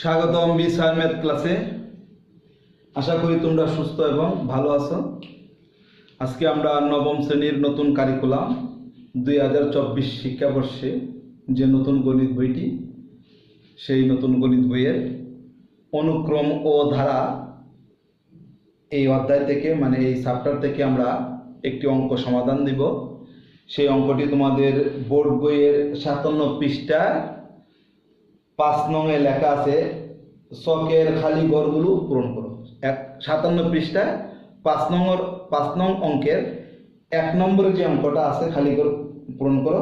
স্বাগতম বিসার ম্যাথ ক্লাসে। আশা করি তোমরা সুস্থ এবং ভালো আছো। আজকে আমরা নবম শ্রেণির নতুন কারিকুলাম দুই হাজার চব্বিশ শিক্ষাবর্ষে যে নতুন গণিত বইটি, সেই নতুন গণিত বইয়ের অনুক্রম ও ধারা এই অধ্যায় থেকে মানে এই চ্যাপ্টার থেকে আমরা একটি অঙ্ক সমাধান দিব। সেই অঙ্কটি তোমাদের বোর্ড বইয়ের সাতান্ন পৃষ্ঠায় পাঁচ নংয়ে লেখা আছে, শখের খালি ঘরগুলো পূরণ করো। এক, সাতান্ন পৃষ্ঠায় পাঁচ নম্বর পাঁচ নং অঙ্কের, এক নম্বরে যে অঙ্কটা আছে খালি ঘর পূরণ করো,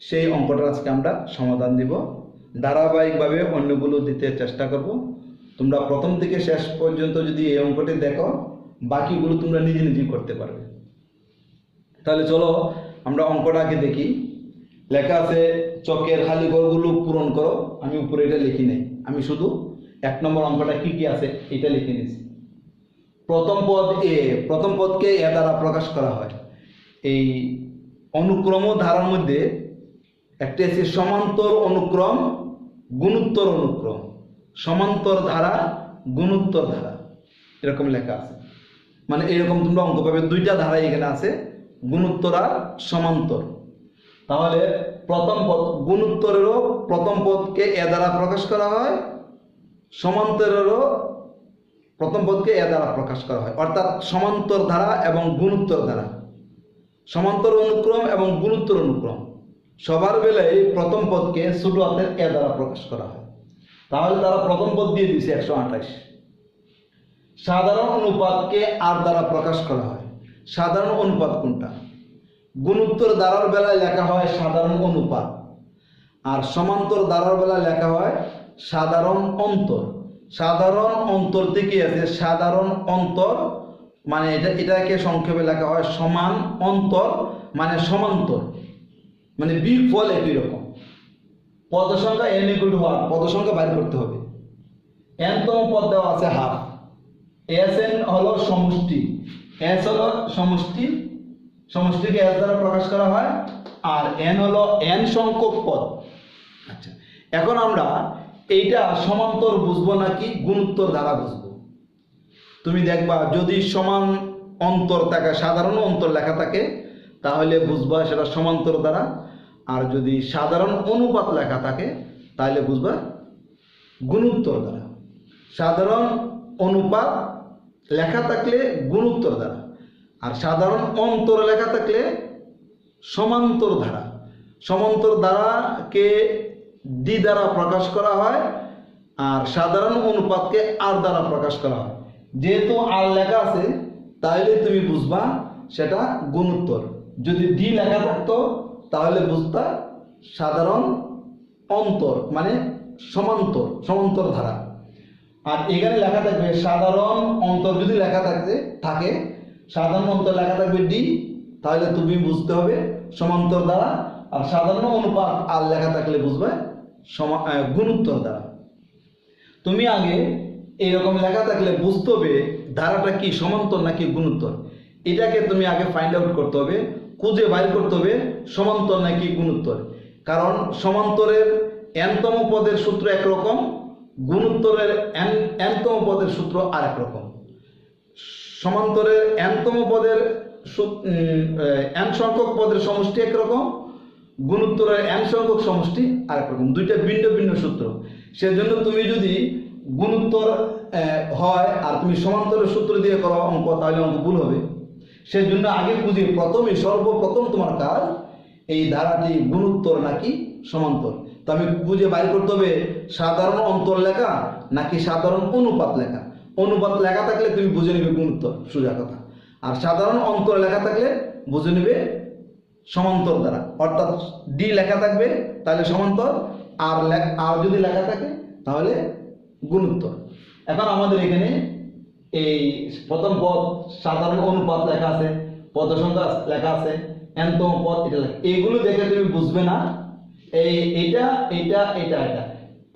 সেই অঙ্কটা আজকে আমরা সমাধান দিব। ধারাবাহিকভাবে অন্যগুলো দিতে চেষ্টা করব। তোমরা প্রথম থেকে শেষ পর্যন্ত যদি এই অঙ্কটি দেখো, বাকিগুলো তোমরা নিজে নিজেই করতে পারবে। তাহলে চলো আমরা অঙ্কটা আগে দেখি। লেখা আছে, চকের খালি ঘরগুলো পূরণ করো। আমি উপরে এটা লিখি নাই। আমি শুধু এক নম্বর অঙ্কটা কি কি আছে এটা লিখে নিয়েছি। প্রথম পদ এ, প্রথম পদকে এ দ্বারা প্রকাশ করা হয়। এই অনুক্রম ধারার মধ্যে একটা আছে সমান্তর অনুক্রম, গুণোত্তর অনুক্রম। সমান্তর ধারা, গুণোত্তর ধারা। এরকম লেখা আছে। মানে এরকম তোমরা অঙ্ক পাবে। দুইটা ধারা এখানে আছে, গুণোত্তর আর সমান্তর। তাহলে প্রথম পদ গুণোত্তরেরও প্রথম পদকে এ দ্বারা প্রকাশ করা হয়, সমান্তরেরও প্রথম পদকে এ দ্বারা প্রকাশ করা হয়। অর্থাৎ সমান্তর ধারা এবং গুণোত্তর ধারা। সমান্তর অনুক্রম এবং গুণোত্তর অনুক্রম। সবার বেলায় প্রথম পদকে ছোট হাতের এ দ্বারা প্রকাশ করা হয়। তাহলে তারা প্রথম পদ দিয়ে দিয়েছে একশো আঠাশ। সাধারণ অনুপাতকে আর দ্বারা প্রকাশ করা হয়। সাধারণ অনুপাত কোনটা? গুণোত্তর দ্বারার বেলায় লেখা হয় সাধারণ অনুপাত। আর সমান্তর দ্বারার বেলায় লেখা হয় সাধারণ অন্তর। সাধারণ অন্তর থেকে আছে সাধারণ অন্তর মানে এটা, এটাকে সংক্ষেপে লেখা হয় সমান অন্তর মানে সমান্তর। মানে বি ফল একই রকম। পদ সংখ্যা এন ইকুয়াল টু ওয়ান পদ সংখ্যা বাইর করতে হবে। এন তম পদ দেওয়া আছে হাফ এস এন হলো সমষ্টি। এস হলো সমষ্টি সমষ্টিকে এস দ্বারা প্রকাশ করা হয়, আর এন হলো এন সংখ্যক পদ। আচ্ছা এখন আমরা এইটা সমান্তর বুঝব নাকি গুণোত্তর দ্বারা বুঝব? তুমি দেখবা যদি সমান অন্তর থাকে, সাধারণ অন্তর লেখা থাকে, তাহলে বুঝবা সেটা সমান্তর দ্বারা। আর যদি সাধারণ অনুপাত লেখা থাকে, তাহলে বুঝবা গুণোত্তর দ্বারা। সাধারণ অনুপাত লেখা থাকলে গুণোত্তর দ্বারা। আর সাধারণ অন্তর লেখা থাকলে সমান্তর ধারা। সমান্তর ধারাকে ডি দ্বারা প্রকাশ করা হয় আর সাধারণ অনুপাতকে আর দ্বারা প্রকাশ করা হয়। যেহেতু আর লেখা আছে, তাহলে তুমি বুঝবা সেটা গুণোত্তর। যদি ডি লেখা থাকতো, তাহলে বুঝতা সাধারণ অন্তর মানে সমান্তর সমান্তর ধারা। আর এখানে লেখা থাকবে সাধারণ অন্তর যদি লেখা থাকতে, থাকে সাধারণ অন্তর লেখা থাকবে ডি তাহলে তুমি বুঝতে হবে সমান্তর দ্বারা, আর সাধারণ অনুপাত আর লেখা থাকলে বুঝবে গুণোত্তর দ্বারা। তুমি আগে এরকম লেখা থাকলে বুঝতে হবে ধারাটা কি সমান্তর নাকি গুণোত্তর এটাকে তুমি আগে ফাইন্ড আউট করতে হবে, খুঁজে বাইর করতে হবে সমান্তর নাকি গুণোত্তর কারণ সমান্তরের এনতম পদের সূত্র একরকম গুণোত্তরের এন এনতম পদের সূত্র আর এক রকম। সমান্তরের এনতম পদের এন সংখ্যক পদের সমষ্টি একরকম, গুণোত্তরের এন সংখ্যক সমষ্টি আরেক রকম। দুইটা ভিন্ন ভিন্ন সূত্র। সেজন্য তুমি যদি গুণোত্তর হয় আর তুমি সমান্তরের সূত্র দিয়ে করো অঙ্ক, তাহলে অঙ্ক ভুল হবে। সেজন্য আগে বুঝি প্রথমে সর্বপ্রথম তোমার কাজ এই ধারাটি গুণোত্তর নাকি সমান্তর। তো আমি বুঝে বাইর করতে হবে সাধারণ অন্তর লেখা নাকি সাধারণ অনুপাত লেখা। অনুপাত লেখা থাকলে তুমি বুঝে নেবে গুণোত্তর সোজা কথা। আর সাধারণ অন্তর লেখা থাকলে বুঝে নেবে সমান্তর দ্বারা। অর্থাৎ ডি লেখা থাকবে, তাহলে সমান্তর। আর আর যদি লেখা থাকে, তাহলে গুণোত্তর এখন আমাদের এখানে এই প্রথম পদ, সাধারণ অনুপাত লেখা আছে পদ সংখ্যা লেখা আছে এনতম পদ, এটা লেখা। এইগুলো দেখে তুমি বুঝবে না, এই এটা এটা এটা এটা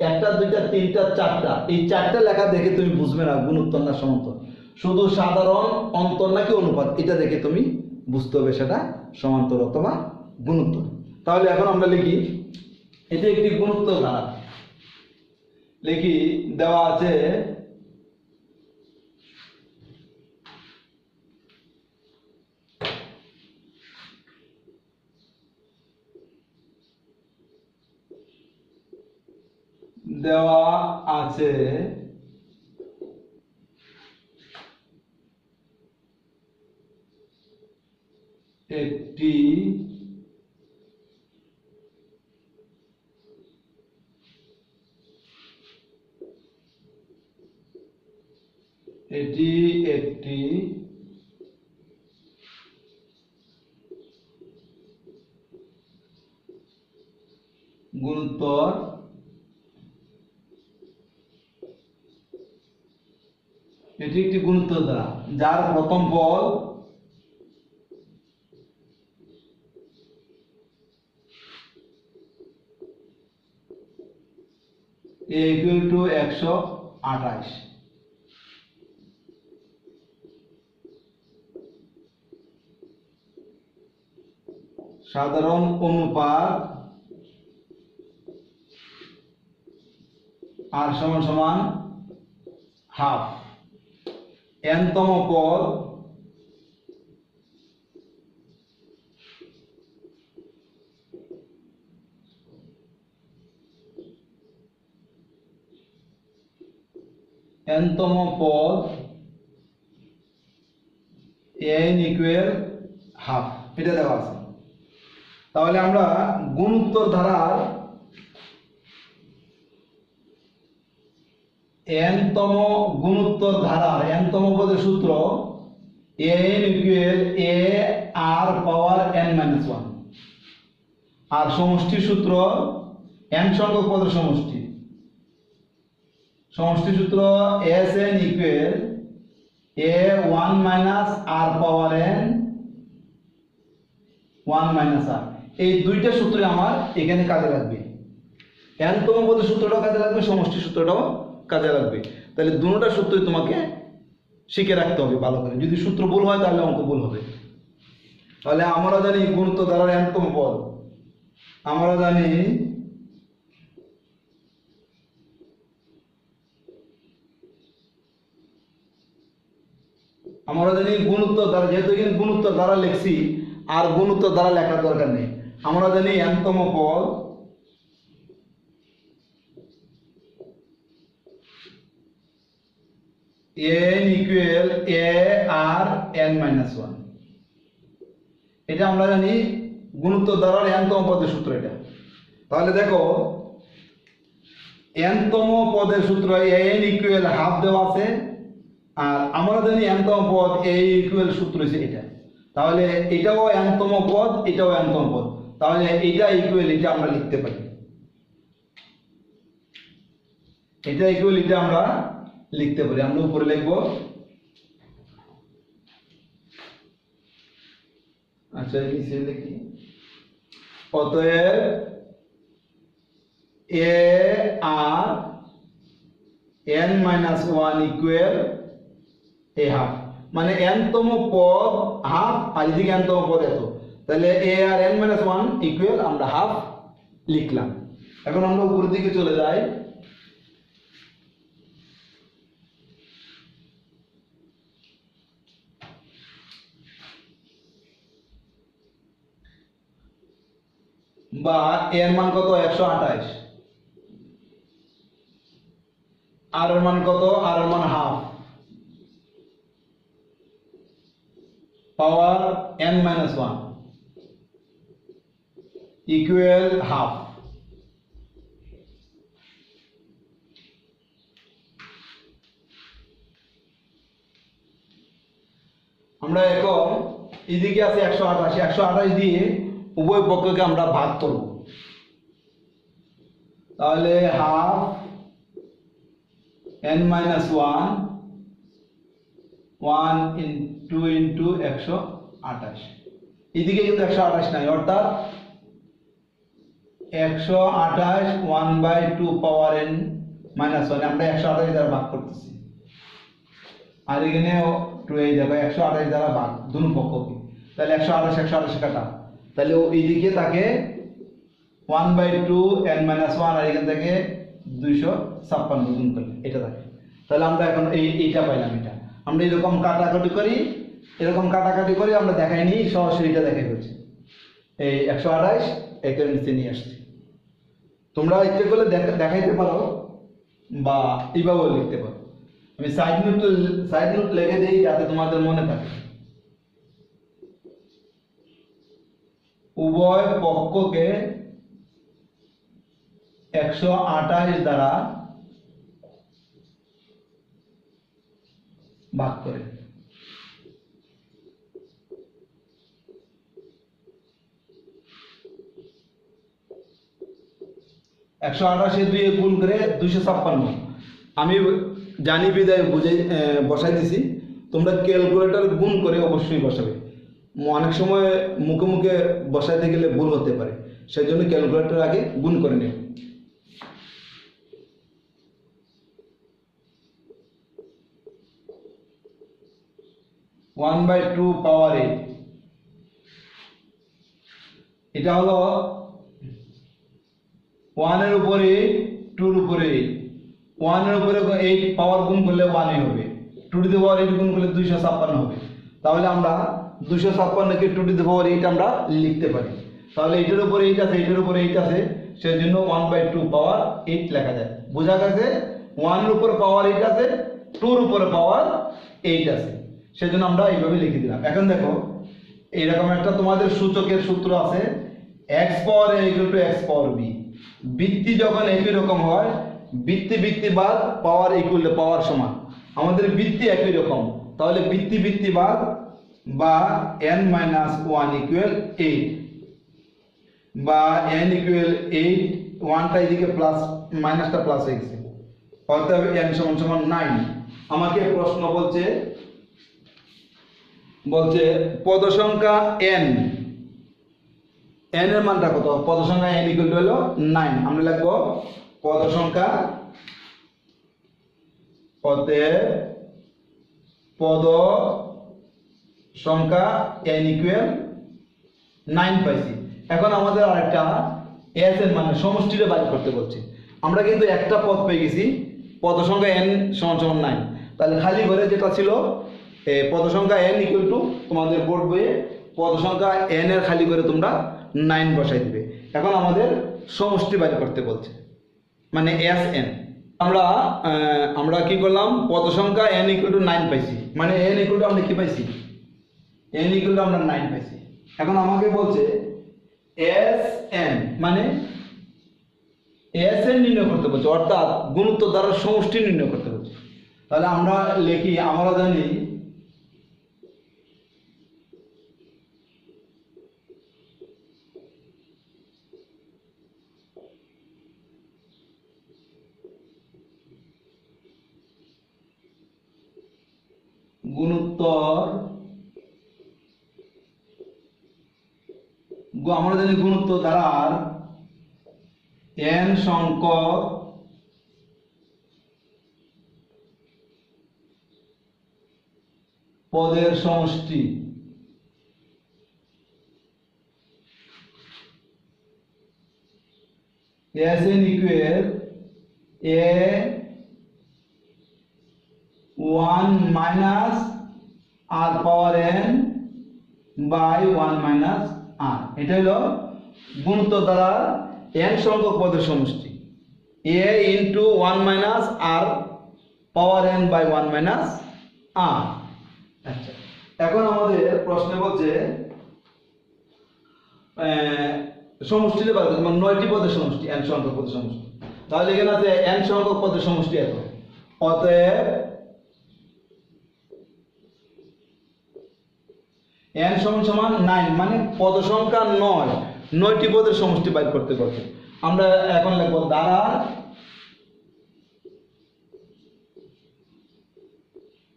একটা, দুইটা, তিনটা, চারটা। এই চারটা লেখা দেখে তুমি বুঝবে না, গুণোত্তর না সমান্তর শুধু সাধারণ অন্তর নাকি অনুপাত? এটা দেখে তুমি বুঝতে হবে সেটা সমান্তর অথবা গুণোত্তর। তাহলে এখন আমরা লিখি, এটি একটি গুণোত্তর ধারা। লিখি, দেওয়া আছে দেওয়া আছে। একটি এটি একটি গুরুত্বর এটি একটি দ্বারা যার প্রথম পদ ইকুয়াল টু একশো আঠাশ। সাধারণ অনুপাত আর সমান সমান হাফ। এনতম পদ এনতম পদ এন ইকুয়াল হাফ। এটা দেওয়া আছে। তাহলে আমরা গুণোত্তর ধারার এনতম গুণোত্তর ধারার এনতম পদের সূত্র n equal a, r power n minus one. আর সমষ্টির সূত্র এন সংখ্যক পদের সমষ্টি। সমষ্টি সূত্র S n equal a one minus r power n one minus r. এই দুইটা সূত্রে আমার এখানে কাজে লাগবে। এনতম পদের সূত্রটাও কাজে লাগবে সমষ্টি সূত্রটাও কাজে লাগবে। তাহলে দুটোটা সূত্রই তোমাকে শিখে রাখতে হবে ভালো করে। যদি সূত্র ভুল হয়, তাহলে অঙ্ক ভুল হবে। তাহলে আমরা জানি গুরুত্ব দ্বারার এনতম পদ। আমরা জানি আমরা জানি গুণত্ব দ্বারা যেহেতু এখানে গুণত্ব দ্বারা লিখছি, আর গুণত্ব দ্বারা লেখার দরকার নেই। আমরা জানি এনতম পদ n equal a r n minus one এটা আমরা জানি গুণোত্তর দ্বারার এনতম পদের সূত্র এটা। তাহলে দেখো এনতম পদের সূত্র এন ইকুয়াল হাফ দেওয়া আছে, আর আমরা জানি এনতম পদ এ ইকুয়াল সূত্র হচ্ছে এটা। তাহলে এটাও এনতম পদ, এটাও এনতম পদ। তাহলে এটা ইকুয়াল এটা আমরা লিখতে পারি। এটা ইকুয়াল এটা আমরা লিখতে পারি। আমরা উপরে লিখব। আচ্ছা নিচে লিখি অতএব a r n minus one equal a half. মানে এনতম পদ হাফ, আর এদিকে এনতম পদ এত। তাহলে a r n minus one equal আমরা হাফ লিখলাম। এখন আমরা উপরের দিকে চলে যাই। বা এর মান কত? একশো আঠাইশ। আর এর মান কত? আর এর মান half. Power n minus one. Equal half. আমরা এখন এদিকে আছে একশো আঠাশ। একশো আঠাশ দিয়ে উভয় পক্ষকে আমরা ভাগ করব। তাহলে half n minus one one in two into একশো আঠাশ। এদিকে কিন্তু একশো আঠাশ নাই, অর্থাৎ একশো আঠাশ one by two power n minus one আমরা একশো আঠাশ দ্বারা ভাগ করতেছি। আর এখানে টু এই দেখো, একশো আঠাশ দ্বারা ভাগ দুনো পক্ষকে। তাহলে একশো আঠাশ একশো আঠাশ কাটা। তাহলে এইদিকে তাকে one by two n minus one আর এখান থেকে দুইশো ছাপ্পান্ন গুণ করলে এটা থাকে তাহলে আমরা এখন এই, এইটা পাইলাম এটা। আমরা এরকম কাটাকাটি করি, এরকম কাটাকাটি করি আমরা দেখাই নিই সরাসরি এটা দেখাই হচ্ছে এই একশো আঠাইশ একে নিচে নিয়ে আসছি। তোমরা ইচ্ছে করলে দেখা- দেখাইতে পারো বা এইভাবেও লিখতে পারো। আমি সাইড নোট সাইড নোট লিখে দিই যাতে তোমাদের মনে থাকে। উভয় পক্ষকে একশো আঠাশ দ্বারা ভাগ করে। একশো আঠাশে দুই গুণ করে দুইশো ছাপ্পান্ন। আমি জানি বিদায় বুঝে বসাই দিছি তোমরা ক্যালকুলেটর গুণ করে অবশ্যই বসাবে। অনেক সময় মুখে মুখে বসাইতে গেলে ভুল হতে পারে। সেই জন্য ক্যালকুলেটর আগে গুণ করে নিও। One by two power eight এটা হলো ওয়ানের উপরে টুর উপরে ওয়ানের উপরে এইট পাওয়ার গুণ করলে ওয়ানই হবে। Two to the power eight গুণ করলে দুইশো ছাপ্পান্ন হবে। তাহলে আমরা দুইশো ছাপ্পান্নকে two to the power eight আমরা লিখতে পারি। তাহলে এইটার উপরে এইট আছে, এইটার উপরে এইট আছে সেই জন্য one by two power eight লেখা যায়। বোঝা গেছে? ওয়ানের উপরে পাওয়ার এইট আছে টুর উপরে পাওয়ার এইট আছে। সেই জন্য আমরা এইভাবে লিখে দিলাম। এখন দেখো, এইরকম একটা তোমাদের সূচকের সূত্র আছে x power a equal to x power b বৃত্তি যখন একই রকম হয়, বৃত্তি বৃত্তি বাদ পাওয়ার ইকুয়াল পাওয়ার সমান। আমাদের বৃত্তি একই রকম। তাহলে বৃত্তি বৃত্তি বাদ বা n minus one equal eight বা এন ইকুয়াল এইট ওয়ানটা এদিকে প্লাস মাইনাসটা প্লাস হয়ে গেছে। অর্থাৎ এন সমান সমান নাইন আমাকে প্রশ্ন বলছে বলছে পদ সংখ্যা এন এন এর মানটা কত? পদ সংখ্যা এন ইকুয়াল টু হলো নাইন আমরা লিখব পদ সংখ্যা পদে পদ সংখ্যা এন ইকুয়াল নাইন পাইছি। এখন আমাদের আরেকটা এস এন মানে সমষ্টিটা বাইর করতে বলছে। আমরা কিন্তু একটা পদ পেয়ে গেছি পদ সংখ্যা এন সমান সমান নাইন তাহলে খালি ঘরে যেটা ছিল পদ সংখ্যা এন ইকুয়াল টু তোমাদের বোর্ড বইয়ে পদ সংখ্যা এন এর খালি করে তোমরা নাইন বসাই দিবে। এখন আমাদের সমষ্টি বাইর করতে বলছে মানে এস এন আমরা আমরা কি করলাম পদ সংখ্যা এন ইকুয়াল টু নাইন পাইছি। মানে এন ইকুয়াল টু আমরা কি পাইছি? এন ইকুয়াল আমরা নাইন পাইছি। এখন আমাকে বলছে এস এন মানে এস এন নির্ণয় করতে বলছে, অর্থাৎ গুরুত্ব দ্বারা সমষ্টি নির্ণয় করতে বলছে। তাহলে আমরা লিখি, আমরা জানি গুণোত্তর গু- আমরা জানি গুণোত্তর দ্বারার এন সংখ্যক পদের সমষ্টি S n equal a one minus r power n by one minus r, এটা হলো গুণোত্তর দ্বারা এন সংখ্যক পদের সমষ্টি। A into one minus r power n by one minus r আচ্ছা এখন আমাদের প্রশ্নে বলছে সমষ্টিতে পারবে মানে নয়টি পদের সমষ্টি এন সংখ্যক পদের সমষ্টি। তাহলে এখানে আছে এন সংখ্যক পদের সমষ্টি এত। অতএব এন সমান সমান নাইন মানে পদ সংখ্যা নয়। নয়টি পদের সমষ্টি বাইর করতে পারবে আমরা এখন লিখব দ্বারা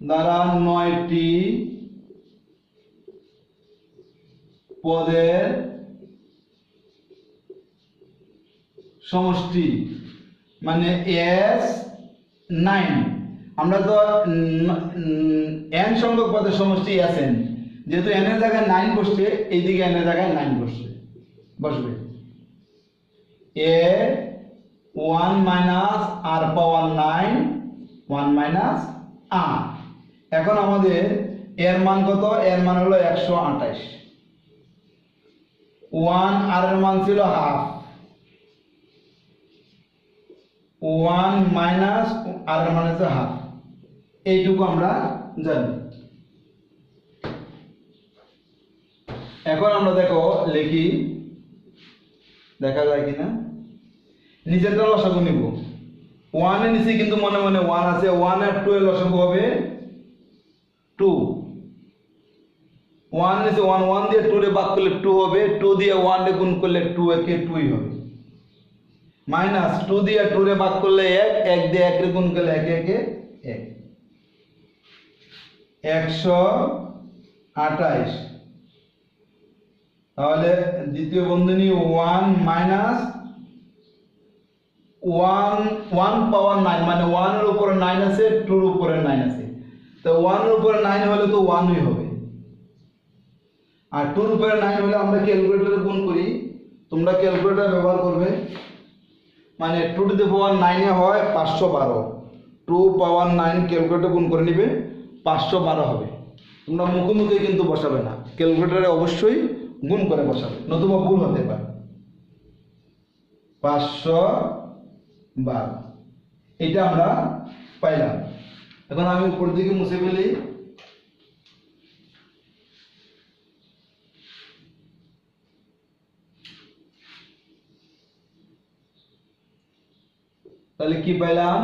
দ্বারা নয়টি পদের সমষ্টি মানে এস নাইন আমরা তো এন সংখ্যক পদের সমষ্টি এস এন যেহেতু এন এর জায়গায় নাইন বসছে, এইদিকে এন এর জায়গায় নাইন বসছে। বসবে। A one minus r power nine one minus r এখন আমাদের এর মান কত? এর মান হলো একশো আঠাশ। ওয়ান আর এর মান ছিল হাফ ওয়ান মাইনাস আর এর মান হচ্ছে হাফ এইটুকু আমরা জানি। এখন আমরা দেখো, লিখি। দেখা যায় কিনা? নিচেরটা লসাগু নিব। ওয়ানের নিচে কিন্তু মনে মনে ওয়ান আছে। ওয়ান আর টু এর লসাগু হবে টু ওয়ান নিচে ওয়ান ওয়ান দিয়ে টু রে বাদ করলে টু হবে। টু দিয়ে ওয়ান রে গুণ করলে টু একে টুই হবে। মাইনাস টু দিয়ে টু রে বাদ করলে এক এক দিয়ে এক রে গুণ করলে একে একে এক। একশো আঠাইশ। তাহলে দ্বিতীয় বন্ধনী one minus one one power nine মানে ওয়ানের উপরে নাইন আছে টুর উপরে নাইন আছে। তো ওয়ানের উপরে নাইন হলে তো ওয়ানই হবে। আর টুর উপরে নাইন হলে আমরা ক্যালকুলেটরে গুণ করি। তোমরা ক্যালকুলেটর ব্যবহার করবে। মানে টু টু দি পাওয়ার নাইনে হয় পাঁচশো বারো। টু পাওয়ার নাইন ক্যালকুলেটর গুণ করে নিবে, পাঁচশো বারো হবে। তোমরা মুখোমুখি কিন্তু বসাবে না। ক্যালকুলেটরে অবশ্যই গুণ করে বসাবে নতুবা ভুল হতে পারে। পাঁচশো বারো। এটা আমরা পাইলাম। এখন আমি উপর দিকে মুছে ফেলি। তাহলে কি পাইলাম?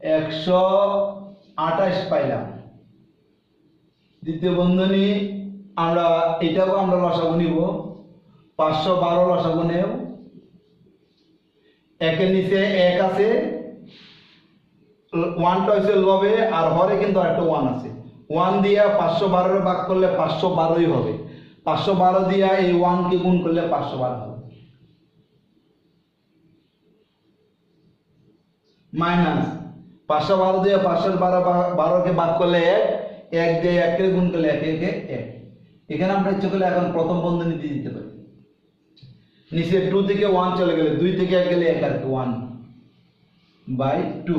একশো আঠাশ পাইলাম। দ্বিতীয় বন্ধনী আমরা এটাও আমরা লসাগু নিব। পাঁচশো বারো লসাগু নেব একের নিচে এক আছে। ওয়ানটা হচ্ছে লবে, আর হরে কিন্তু একটা ওয়ান আছে। ওয়ান দিয়া পাঁচশো বারোর ভাগ করলে পাঁচশো বারোই হবে। পাঁচশো বারো দিয়া এই ওয়ানকে গুণ করলে পাঁচশো বারো হবে। মাইনাস। পাঁচশো বারো দিয়ে পাঁচশো বারো বারোকে ভাগ করলে এক। এক দিয়ে একে গুণ করলে একে একে এক। এখানে আমরা ইচ্ছে করলে এখন প্রথম বন্ধনী দিয়ে দিতে পারি। নিচে টু থেকে ওয়ান চলে গেলে, দুই থেকে এক গেলে এক আর ওয়ান বাই টু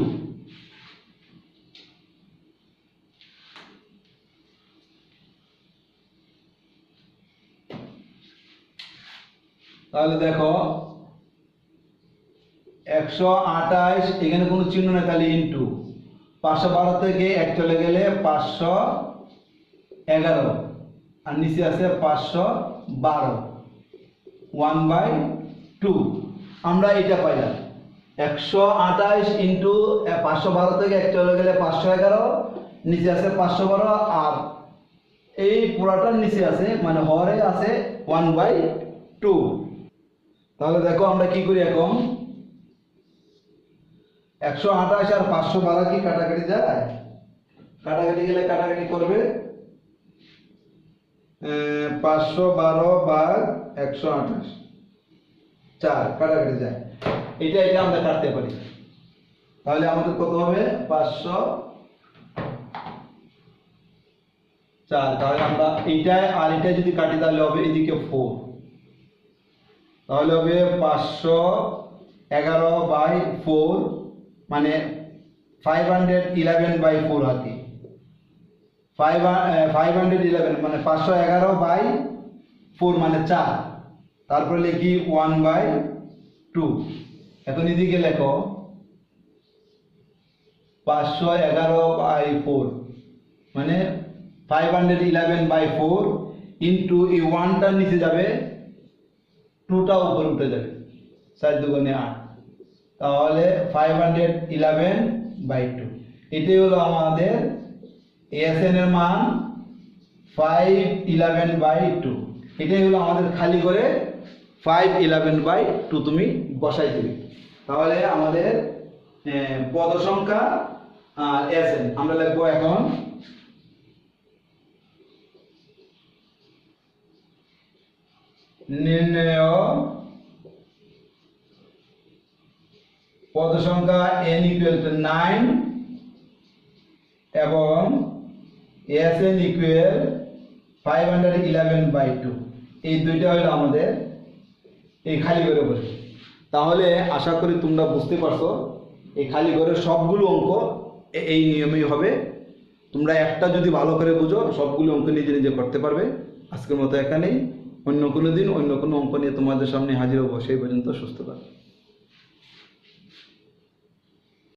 তাহলে দেখো, একশো আঠাশ, এখানে কোনো চিহ্ন নেই, তাহলে ইন্টু পাঁচশো বারো থেকে এক চলে গেলে পাঁচশো এগারো। আর নিচে আছে পাঁচশো বারো। ওয়ান বাই টু আমরা এটা পাইলাম। একশো আঠাশ ইন্টু পাঁচশো বারো থেকে এক চলে গেলে পাঁচশো এগারো। নিচে আছে পাঁচশো বারো আর এই পুরাটার নিচে আছে মানে হরে আছে ওয়ান বাই টু তাহলে দেখো আমরা কি করি এখন? একশো আঠাশ আর পাঁচশো বারো কি কাটাকাটি যায়? কাটাকাটি গেলে কাটাকাটি করবে? পাঁচশো বারো বাঘ একশো আঠাশ। চার, কাটাকাটি যায় এটা এটা আমরা কাটতে পারি। তাহলে আমাদের কত হবে? পাঁচশো চার। তাহলে আমরা এইটায় আর এটা যদি কাটি, তাহলে হবে এদিকে ফোর তাহলে হবে পাঁচশো এগারো বাই ফোর মানে five hundred eleven by four আর কি। ফাইভ ফাইভ হান্ড্রেড ইলেভেন মানে পাঁচশো এগারো বাই ফোর মানে চার। তারপরে লিখি ওয়ান বাই টু এখন এদিকে লেখো। পাঁচশো এগারো বাই ফোর মানে five hundred eleven by four into এই ওয়ানটার নিচে যাবে টুটা উপরে উঠে যাবে। চার দুগুণে আট। তাহলে five hundred eleven by two এটাই হলো আমাদের এসএন এর মান ফাইভ ইলেভেন বাই টু এটাই হলো আমাদের খালি করে ফাইভ ইলেভেন বাই টু তুমি বসাই দিবে। তাহলে আমাদের পদ সংখ্যা আর এসএন আমরা লিখব এখন নির্ণয় পদ সংখ্যা n ইকুয়াল টু নাইন এবং S n equal five hundred eleven by two এই দুইটা হলো আমাদের এই খালি করে বসে তাহলে আশা করি তোমরা বুঝতে পারছ, এই খালি ঘরের সবগুলো অঙ্ক এই নিয়মেই হবে। তোমরা একটা যদি ভালো করে বুঝো, সবগুলো অঙ্ক নিজে নিজে করতে পারবে। আজকের মতো এখানেই। অন্য কোনো দিন অন্য কোনো অঙ্ক নিয়ে তোমাদের সামনে হাজির হব। সেই পর্যন্ত সুস্থ থাকো।